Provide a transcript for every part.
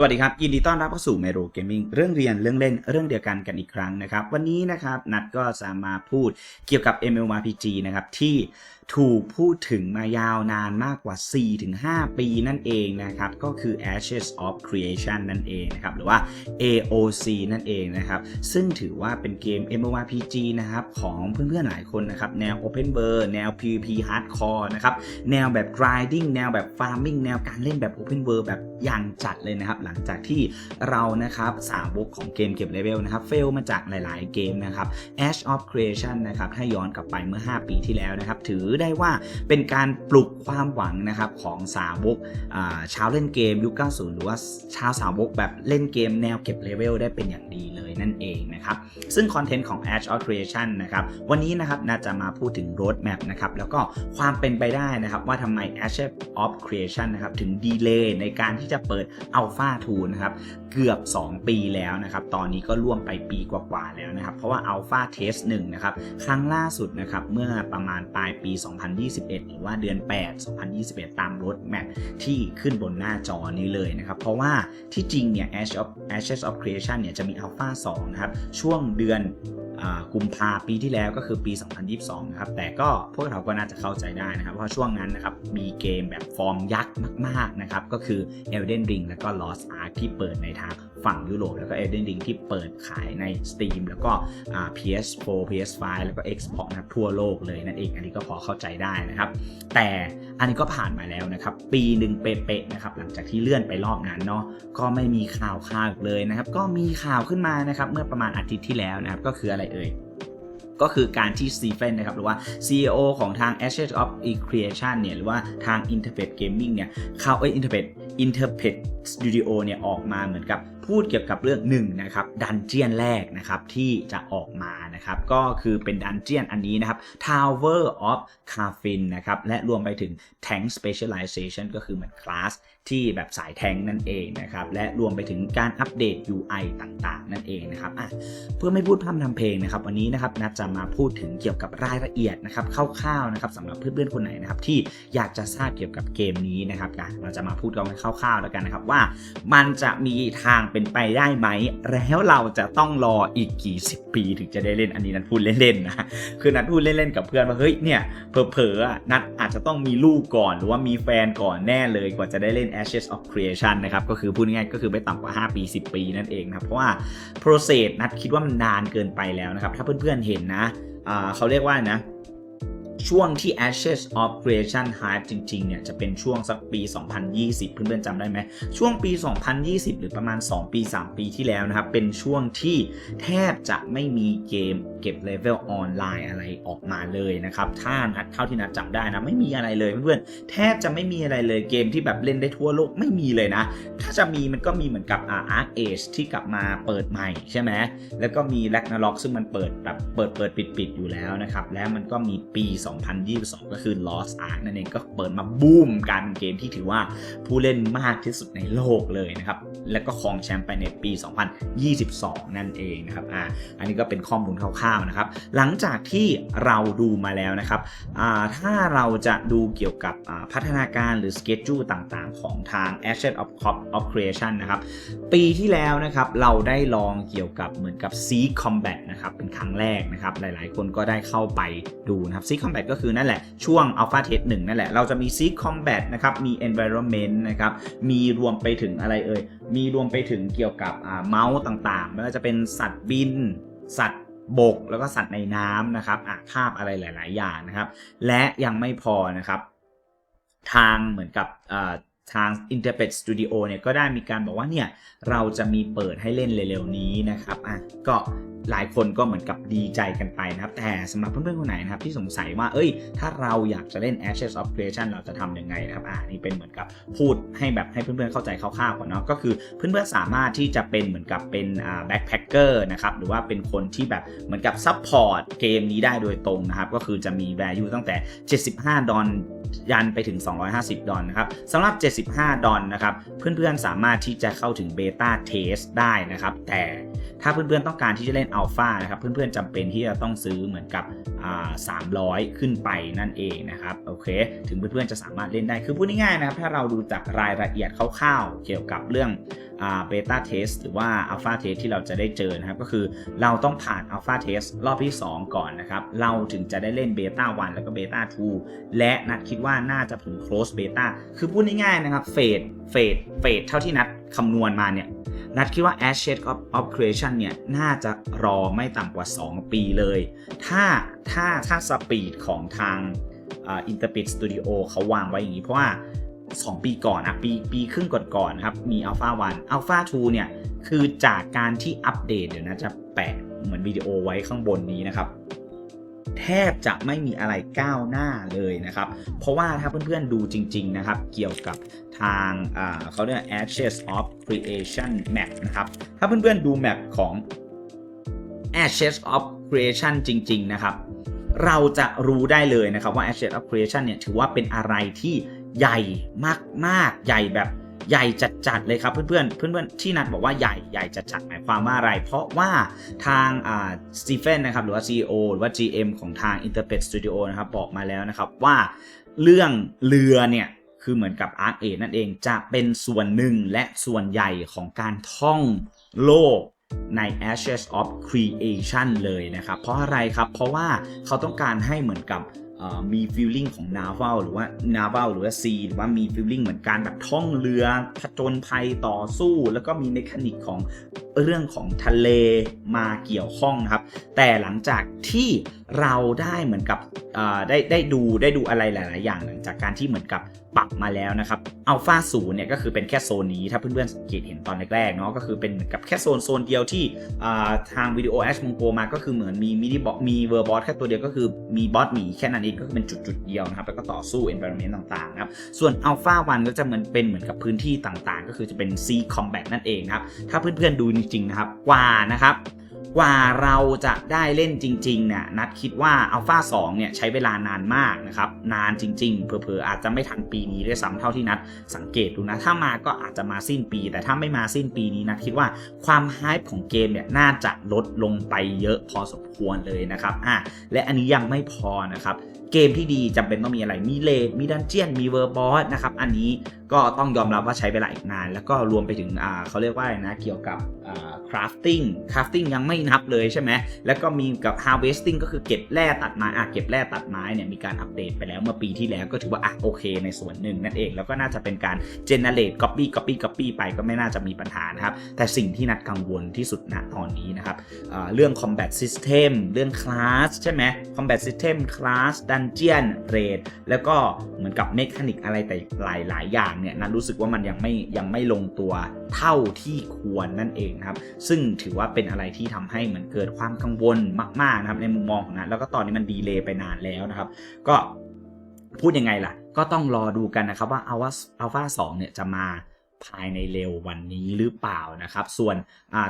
สวัสดีครับ ยินดีต้อนรับเข้าสู่เมโรเกมมิ่งเรื่องเรียนเรื่องเล่นเรื่องเดียวกันกันอีกครั้งนะครับ วันนี้นะครับ นัดก็จะมาพูดเกี่ยวกับ MMORPG นะครับ ที่ ถูกพูดถึงมายาวนานมากกว่า 4-5 ปีนั่นเองนะครับ ก็คือ Ashes of Creation นั่นเองนะครับ หรือว่า AOC นั่นเองนะครับ ซึ่งถือว่าเป็นเกม MMORPG นะครับ ของเพื่อนๆหลายคนนะครับ แนว Open World แนว PvP Hardcore นะครับ แนวแบบ grinding แนวแบบ farming แนวการเล่นแบบ Open World แบบอย่างจัดเลยนะครับ หลังจากที่เรานะครับสาวกของเกมเก็บเลเวลนะครับ เฟลมาจากหลายๆเกมนะครับ Ash of Creation นะครับ ถ้าย้อนกลับไปเมื่อ 5 ปีที่แล้วนะครับ ถือได้ว่าเป็นการปลุกความหวังนะครับของสาวกชาวเล่นเกมยุค 90 หรือว่าชาวสาวกแบบเล่นเกมแนวเก็บเลเวลได้เป็นอย่างดีเลยนั่นเองนะครับ ซึ่งคอนเทนต์ของ Ash of Creation นะครับ วันนี้นะครับน่าจะมาพูดถึง road map นะครับ แล้วก็ความเป็นไปได้นะครับ ว่าทำไม Ash of Creation นะครับ ถึงดีเลย์ในการที่จะเปิด Alpha 2 นะครับ เกือบ 2 ปีแล้วนะครับ ตอนนี้ก็ร่วมไปปีกว่าๆแล้วนะครับ เพราะว่า Alpha Test 1 นะครับ ครั้งล่าสุดนะครับ เมื่อประมาณปลายปี2021 หรือว่าเดือน 8 2021 ตาม road map ที่ขึ้นบนหน้าจอนี้เลยนะครับ เพราะว่าที่จริงเนี่ย Ash of Ashes of Creation เนี่ยจะมี Alpha 2 นะครับ ช่วงเดือนกุมภาปีที่แล้วก็คือปี 2022 นะครับ แต่ก็พวกเราก็น่าจะเข้าใจได้นะครับ เพราะช่วงนั้นนะครับ มีเกมแบบฟอร์มยักษ์มาก ๆ นะครับ ก็คือ Elden Ring แล้วก็ Lost Ark ที่เปิดในทางฝั่งยุโรปแล้วก็ Elden Ring ที่เปิดขายใน Steam แล้วก็อ่า PS4 PS5 แล้วก็ Xbox นะครับทั่วโลกเลยนั่นเองอันนี้ก็พอเข้าใจได้นะครับ แต่อันนี้ก็ผ่านมาแล้วนะครับ ปีหนึ่งเป๊ะๆนะครับหลังจากที่เลื่อนไปรอบนั้นเนาะก็ไม่มีข่าวข่าวอีกเลยนะครับ ก็มีข่าวขึ้นมานะครับเมื่อประมาณอาทิตย์ที่แล้วนะครับก็คืออะไรเอ่ยก็คือการที่ซีเฟนนะครับหรือว่า CEO ของทาง Ashes of Creation เนี่ยหรือว่าทาง Interpret Gaming เนี่ยเข้าเอ้ย Interpret Interpret Studio เนี่ยออกมาเหมือนกับพูดเกี่ยวกับเรื่องหนึ่งนะครับดันเจียนแรกนะครับที่จะออกมานะครับก็คือเป็นดันเจียนอันนี้นะครับ Tower of c a r f i n นะครับและรวมไปถึง Tank Specialization ก็คือเหมือนคลาสที่แบบสายแทงนั่นเองนะครับและรวมไปถึงการอัปเดต UI ต่างๆ นั่นเองนะครับเพื่อไม่พูดพร่ำทำเพลงนะครับวันนี้นะครับนัดจะมาพูดถึงเกี่ยวกับรายละเอียดนะครับคร่าวๆนะครับสำหรับเพื่อนๆคนไหนนะครับที่อยากจะทราบเกี่ยวกับเกมนี้นะครับเราจะมาพูดกันคร่าวๆแล้วกันนะครับว่ามันจะมีทางเป็นไปได้ไหม แล้วเราจะต้องรออีกกี่สิบปีถึงจะได้เล่นอันนี้นัดพูดเล่นๆนะคือนัดพูดเล่นๆกับเพื่อนว่าเฮ้ยเนี่ยเผลอๆนัดอาจจะต้องมีลูกก่อนหรือว่ามีแฟนก่อนแน่เลยกว่าจะได้เล่น Ashes of Creation นะครับก็คือพูดง่ายๆก็คือไม่ต่ำกว่า 5 ปี 10 ปีนั่นเองนะครับเพราะว่า process นัดคิดว่ามันนานเกินไปแล้วนะครับถ้าเพื่อนๆเห็นนะเขาเรียกว่านะ ช่วงที่ Ashes of Creation Hype จริงๆ เนี่ย จะเป็นช่วงสักปี 2020 เพื่อนๆจำได้ไหม ช่วงปี 2020 หรือประมาณ 2 ปี 3 ปีที่แล้วนะครับ เป็นช่วงที่แทบจะไม่มีเกมเก็บเลเวลออนไลน์อะไรออกมาเลยนะครับ ถ้านัดเท่าที่นัดจำได้นะ ไม่มีอะไรเลยเพื่อนๆ แทบจะไม่มีอะไรเลยเกมที่แบบเล่นได้ทั่วโลกไม่มีเลยนะ ถ้าจะมีมันก็มีเหมือนกับอา Arc Age ที่กลับมาเปิดใหม่ใช่ไหมแล้วก็มี Ragnarok ซึ่งมันเปิดแบบเปิดเปิดปิดปิดอยู่แล้วนะครับ แล้วมันก็มีปี2022 ก็คือ Lost Ark นั่นเองก็เปิดมาบูมการเป็นเกมที่ถือว่าผู้เล่นมากที่สุดในโลกเลยนะครับ แล้วก็ครองแชมป์ไปในปี 2022 นั่นเองนะครับอ่าอันนี้ก็เป็นข้อมูลคร่าวๆนะครับ หลังจากที่เราดูมาแล้วนะครับอ่าถ้าเราจะดูเกี่ยวกับพัฒนาการหรือสเกจจูต่างๆ ของทาง Ashes of Cop of Creation นะครับ ปีที่แล้วนะครับเราได้ลองเกี่ยวกับเหมือนกับ Sea Combat นะครับเป็นครั้งแรกนะครับ หลายๆ คนก็ได้เข้าไปดูนะครับ Sea Combat ก็คือนั่นแหละ ช่วง Alpha Test 1นั่นแหละ เราจะมี Sea Combat นะครับ มี Environment นะครับ มีรวมไปถึงอะไรเอ่ย มีีรวมไปถึงเกี่ยวกับเมาส์ต่างๆไม่ว่าจะเป็นสัตว์บิน สัตว์บก แล้วก็สัตว์ในน้ำนะครับอาคาบอะไรหลาย ๆ อย่างนะครับ และยังไม่พอนะครับ ทางเหมือนกับ ทาง Interpret Studio เนี่ยก็ได้มีการบอกว่าเนี่ยเราจะมีเปิดให้เล่นเร็วๆนี้นะครับอะก็หลายคนก็เหมือนกับดีใจกันไปนะครับ แต่สำหรับเพื่อนๆคนไหนนะครับที่สงสัยว่าเอ้ย ถ้าเราอยากจะเล่น Ashes of Creation เราจะทำยังไงนะครับอ่านี่เป็นเหมือนกับพูดให้แบบให้เพื่อนๆเข้าใจคร่าวๆก่อนเนาะก็คือเพื่อนๆสามารถที่จะเป็นเหมือนกับเป็นอ่า backpacker นะครับหรือว่าเป็นคนที่แบบเหมือนกับ support เกมนี้ได้โดยตรงนะครับก็คือจะมี value ตั้งแต่ 75 ดอลยันไปถึง 250 ดอลนะครับสำหรับ75 ดอลนะครับ เพื่อนๆสามารถที่จะเข้าถึงเบต้าเทสได้นะครับ แต่ถ้าเพื่อนๆต้องการที่จะเล่นอัลฟานะครับ เพื่อนๆจำเป็นที่จะต้องซื้อเหมือนกับ300 ขึ้นไปนั่นเองนะครับ โอเค ถึงเพื่อนๆจะสามารถเล่นได้ คือพูดง่ายๆนะครับ ถ้าเราดูจากรายละเอียดคร่าวๆ เกี่ยวกับเรื่อง เบต้าเทสหรือว่าอัลฟาเทสที่เราจะได้เจอนะครับ ก็คือเราต้องผ่านอัลฟาเทสรอบที่ 2 ก่อนนะครับ เราถึงจะได้เล่นเบต้า1แล้วก็เบต้า2และนัดคิดว่าน่าจะถึง close beta คือพูดง่ายๆนะครับเฟสเฟสเฟสเท่าที่นัดคำนวณมาเนี่ยนัดคิดว่า Ashes of, of Creation เนี่ย น่าจะรอไม่ต่ำกว่า 2 ปีเลย ถ้าถ้าถ้าสปีดของทางอินเตอร์ปิดสตูดิโอเขาวางไว้อย่างนี้ เพราะว่า 2 ปีก่อนอะปีปีครึ่งก่อนๆนะครับ มี Alpha 1 Alpha 2 เนี่ย คือจากการที่อัปเดตเดี๋ยวนะจะแปะเหมือนวิดีโอไว้ข้างบนนี้นะครับ แทบจะไม่มีอะไรก้าวหน้าเลยนะครับ เพราะว่าถ้าเพื่อนๆดูจริง ๆ นะครับ เกี่ยวกับทางเขาเรียก Ashes of Creation Map นะครับ ถ้าเพื่อนๆดูแมปของ Ashes of Creation จริง ๆ นะครับ เราจะรู้ได้เลยนะครับว่า Ashes of Creation เนี่ยถือว่าเป็นอะไรที่ ใหญ่มากๆ ใหญ่แบบใหญ่จัดๆเลยครับเพื่อนๆเพื่อนๆที่นัดบอกว่าใหญ่ใหญ่จัดๆหมายความว่าอะไร เพราะว่าทางอ่าสตีเฟนนะครับหรือว่า CEO หรือว่า GM ของทาง Interpret Studio นะครับบอกมาแล้วนะครับว่าเรื่องเรือเนี่ยคือเหมือนกับ Arc a นั่นเองจะเป็นส่วนหนึ่งและส่วนใหญ่ของการท่องโลกใน Ashes of Creation เลยนะครับ เพราะอะไรครับ เพราะว่าเขาต้องการให้เหมือนกับ มีฟิลลิ่งของนาวัลหรือว่านาวัลหรือว่าซีหรือว่ามีฟิลลิ่งเหมือนการแบบท่องเรือผจญภัยต่อสู้ แล้วก็มีเมคานิกของ เรื่องของทะเลมาเกี่ยวข้องนะครับ แต่หลังจากที่เราได้เหมือนกับได้ได้ดูได้ดูอะไรหลาย ๆ อย่างหลังจากการที่เหมือนกับปรับมาแล้วนะครับอัลฟาศูนย์เนี่ยก็คือเป็นแค่โซนนี้ ถ้าเพื่อน ๆ สังเกตเห็นตอนแรก ๆ เนาะก็คือเป็นเหมือนกับแค่โซนโซนเดียวที่ทางวิดีโอแอชมงโกมาก็คือเหมือนมีมินิบอสมีเวอร์บอสแค่ตัวเดียวก็คือมีบอสหมีแค่นั้นเองก็คือเป็นจุด ๆ เดียวนะครับ แล้วก็ต่อสู้ environment ต่างๆนะครับ ส่วนอัลฟาวันก็จะเหมือนเป็นเหมือนกับพื้นที่ต่าง ๆ ก็คือจะเป็น Sea Combat นั่นเองครับ ถ้าเพื่อน ๆ ดูจริงๆนะครับ กว่านะครับ กว่าเราจะได้เล่นจริงๆเนี่ยนัดคิดว่า Alpha 2เนี่ยใช้เวลานานมากนะครับ นานจริง ๆ เผลอๆอาจจะไม่ทันปีนี้ด้วยซ้ำเท่าที่นัดสังเกตดูนะ ถ้ามาก็อาจจะมาสิ้นปี แต่ถ้าไม่มาสิ้นปีนี้นัดคิดว่าความไฮป์ของเกมเนี่ยน่าจะลดลงไปเยอะพอสมควรเลยนะครับอะและอันนี้ยังไม่พอนะครับเกมที่ดีจำเป็นต้องมีอะไร มีเลดมีดันเจียน มีเวอร์บอสนะครับ อันนี้ ก็ต้องยอมรับว่าใช้เวลาอีกนาน แล้วก็รวมไปถึงเขาเรียกว่านะเกี่ยวกับอ่า crafting crafting ยังไม่นับเลยใช่ไหมแล้วก็มีกับ harvesting ก็คือเก็บแร่ตัดไม้อะเก็บแร่ตัดไม้เนี่ยมีการอัปเดตไปแล้วเมื่อปีที่แล้วก็ถือว่าอะโอเคในส่วนหนึ่งนั่นเอง แล้วก็น่าจะเป็นการ generate copy copy copy ไปก็ไม่น่าจะมีปัญหานะครับ แต่สิ่งที่นัดกังวลที่สุดณตอนนี้นะครับเรื่อง combat system เรื่อง class ใช่ไหม combat system class dungeon raid แล้วก็เหมือนกับ mechanic อะไรแต่หลายๆอย่างเนี่ยนัทรู้สึกว่ามันยังไม่ยังไม่ลงตัวเท่าที่ควรนั่นเองนะครับ ซึ่งถือว่าเป็นอะไรที่ทำให้เหมือนเกิดความกังวลมากๆนะครับในมุมมองของนัทแล้วก็ตอนนี้มันดีเลย์ไปนานแล้วนะครับ ก็พูดยังไงล่ะ ก็ต้องรอดูกันนะครับว่า Alpha Alpha 2เนี่ยจะมา ภายในเร็ววันนี้หรือเปล่านะครับ ส่วน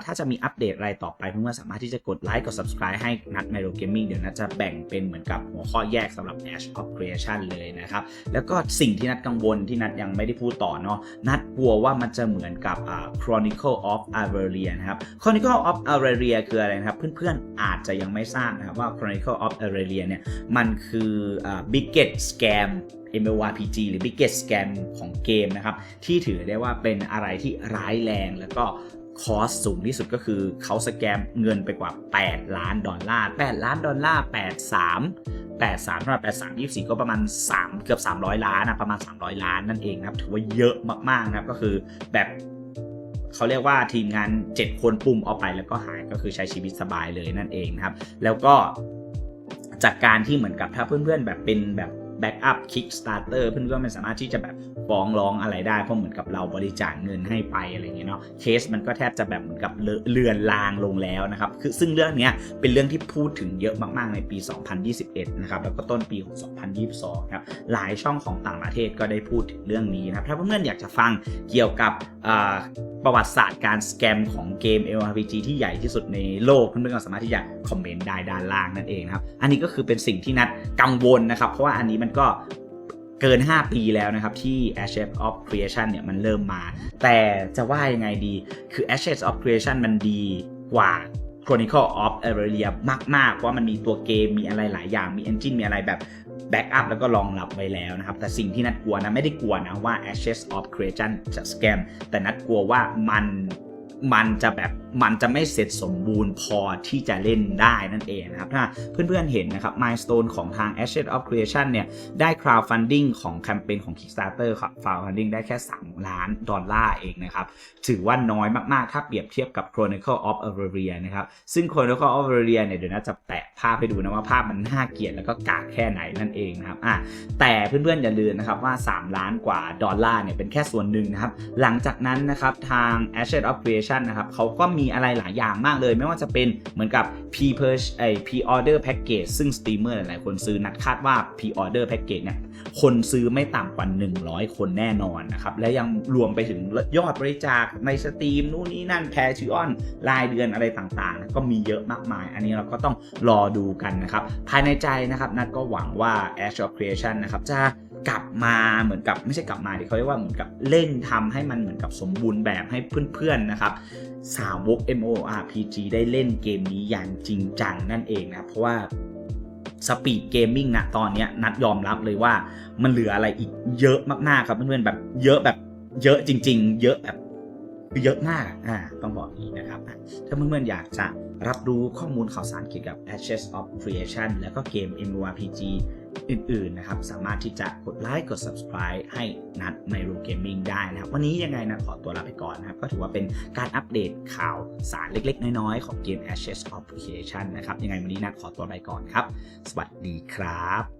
ถ้าจะมีอัปเดตอะไรต่อไปเพื่อนๆสามารถที่จะกดไลค์กด subscribe ให้นัด m ม r o Gaming เดี๋ยวนัดจะแบ่งเป็นเหมือนกับหัวข้อแยกสำหรับ Ash of Creation เลยนะครับ แล้วก็สิ่งที่นัดกังวลที่นัดยังไม่ได้พูดต่อเนาะนัดกลัวว่ามันจะเหมือนกับ Chronicle of Arelia นะครับ Chronicle of Arelia คืออะไรนะครับ เพื่อนๆอาจจะยังไม่ทราบนะครับว่า Chronicle of Arelia เนี่ยมันคือ biggest scam MMORPG หรือ biggest scam ของเกมนะครับ ที่ถือได้ว่าเป็นอะไรที่ร้ายแรงแล้วก็คอสสูงที่สุดก็คือเขาสแกมเงินไปกว่า 8 ล้านดอลลาร์ 8 ล้านดอลลาร์ 83 83สำหรับ83 24 ก็ประมาณ 3 เกือบ 300 ล้านนะประมาณ 300 ล้านนั่นเองนะครับ ถือว่าเยอะมากๆนะครับ ก็คือแบบเขาเรียกว่าทีมงาน 7 คนปุ่มเอาไปแล้วก็หายก็คือใช้ชีวิตสบายเลยนั่นเองนะครับ แล้วก็จากการที่เหมือนกับถ้าเพื่อนๆแบบเป็นแบบ แบ็กอัพคิกสตาร์เตอร์เพื่อนๆไม่สามารถที่จะแบบฟ้องร้องอะไรได้เพราะเหมือนกับเราบริจาคเงินให้ไปอะไรเงี้ยเนาะเคสมันก็แทบจะแบบเหมือนกับเลือนลางลงแล้วนะครับคือซึ่งเรื่องนี้เป็นเรื่องที่พูดถึงเยอะมากๆในปี 2021 นะครับแล้วก็ต้นปีของ2022 ครับหลายช่องของต่างประเทศก็ได้พูดถึงเรื่องนี้นะครับถ้าเพื่อนๆอยากจะฟังเกี่ยวกับประวัติศาสตร์การสแกมของเกม LRPG ที่ใหญ่ที่สุดในโลกเพื่อนๆก็สามารถที่จะคอมเมนต์ได้ด้านล่างนั่นเองครับ อันนี้ก็คือเป็นสิ่งที่นัดกังวลนะครับ เพราะว่าอันนี้มันก็เกิน 5 ปีแล้วนะครับ ที่ Ashes of Creation เนี่ยมันเริ่มมา แต่จะว่ายังไงดีคือ Ashes of Creation มันดีกว่า Chronicle of Arelia มากๆเพราะมันมีตัวเกมมีอะไรหลายอย่างมี engine มีอะไรแบบ แบ็กอัพแล้วก็รองรับไว้แล้วนะครับ แต่สิ่งที่นัดกลัวนะ ไม่ได้กลัวนะว่า Ashes of Creation จะสแกมแต่นัดกลัวว่ามันมันจะแบบมันจะไม่เสร็จสมบูรณ์พอที่จะเล่นได้นั่นเองนะครับถ้าเพื่อนๆเห็นนะครับ milestone ของทาง Ashes of Creation เนี่ยได้ crowdfunding ของแคมเปญของ Kickstarter ครับ crowdfunding ได้แค่ 3 ล้านดอลลาร์เองนะครับ ถือว่าน้อยมากๆ ถ้าเปรียบเทียบกับ Chronicle of Aurora นะครับ ซึ่ง Chronicle of Aurora เนี่ยเดี๋ยวน่าจะแปะภาพให้ดูนะว่าภาพมันน่าเกลียดแล้วก็กากแค่ไหนนั่นเองนะครับอะแต่เพื่อนๆอย่าลืมนะครับว่า 3 ล้านกว่าดอลลาร์เนี่ยเป็นแค่ส่วนหนึ่งนะครับหลังจากนั้นนะครับทาง Asset of Creation นะครับเขาก็มีมีอะไรหลายอย่างมากเลย ไม่ว่าจะเป็นเหมือนกับ P per ไอ P order package ซึ่งสตรีมเมอร์หลายๆคนซื้อนัดคาดว่า P order package เนี่ยคนซื้อไม่ต่ำกว่า 100 คนแน่นอนนะครับ และยังรวมไปถึงยอดบริจาคในสตรีมนู่นนี่นั่นแพทริออนรายเดือนอะไรต่างๆ ก็มีเยอะมากมาย อันนี้เราก็ต้องรอดูกันนะครับ ภายในใจนะครับนัดก็หวังว่า Ash of Creation นะครับจะ กลับมาเหมือนกับไม่ใช่กลับมาดิเขาเรียกว่าเหมือนกับเล่นทำให้มันเหมือนกับสมบูรณ์แบบให้เพื่อนๆนะครับสาวก MORPG ได้เล่นเกมนี้อย่างจริงจังนั่นเองนะเพราะว่าสปีดเกมมิ่งนะตอนนี้นัดยอมรับเลยว่ามันเหลืออะไรอีกเยอะมากๆครับเพื่อนๆแบบเยอะแบบเยอะจริง ๆ เยอะแบบคือเยอะมากอ่าต้องบอกนี้นะครับ ถ้าเพื่อนๆอยากจะ รับรู้ข้อมูลข่าวสารเกี่ยวกับ Ashes of Creation แล้วก็เกม MMORPG อื่นๆนะครับ สามารถที่จะกดไลค์กด subscribe ให้นัดไมโ o เกมมิ่งได้นะครับ วันนี้ยังไงนะขอตัวลาไปก่อนนะครับ ก็ถือว่าเป็นการอัปเดตข่าวสารเล็กๆ น้อยๆ ของเกม Ashes of Creation นะครับ ยังไงวันนี้นัดขอตัวไปก่อนครับ สวัสดีครับ